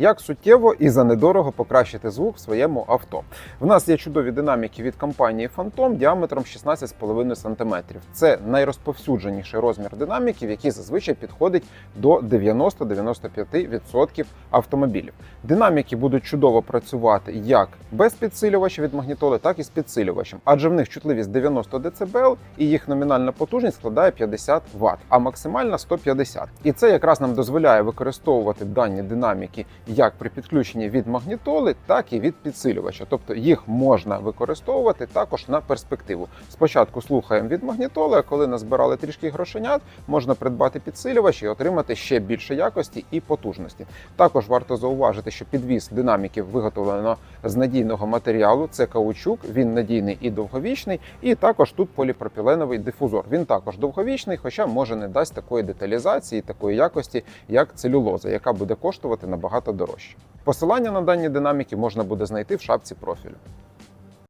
Як суттєво і за недорого покращити звук в своєму авто. В нас є чудові динаміки від компанії Phantom діаметром 16,5 см. Це найрозповсюдженіший розмір динаміків, який зазвичай підходить до 90-95% автомобілів. Динаміки будуть чудово працювати як без підсилювача від магнітоли, так і з підсилювачем, адже в них чутливість 90 дБ і їх номінальна потужність складає 50 Вт, а максимальна 150. І це якраз нам дозволяє використовувати дані динаміки як при підключенні від магнітоли, так і від підсилювача. Тобто їх можна використовувати також на перспективу. Спочатку слухаємо від магнітоли, а коли назбирали трішки грошенят, можна придбати підсилювач і отримати ще більше якості і потужності. Також варто зауважити, що підвіз динаміків виготовлено з надійного матеріалу. Це каучук, він надійний і довговічний. І також тут поліпропіленовий дифузор. Він також довговічний, хоча може не дасть такої деталізації, такої якості, як целюлоза, яка буде коштувати набагато дорожче. Посилання на дані динаміки можна буде знайти в шапці профілю.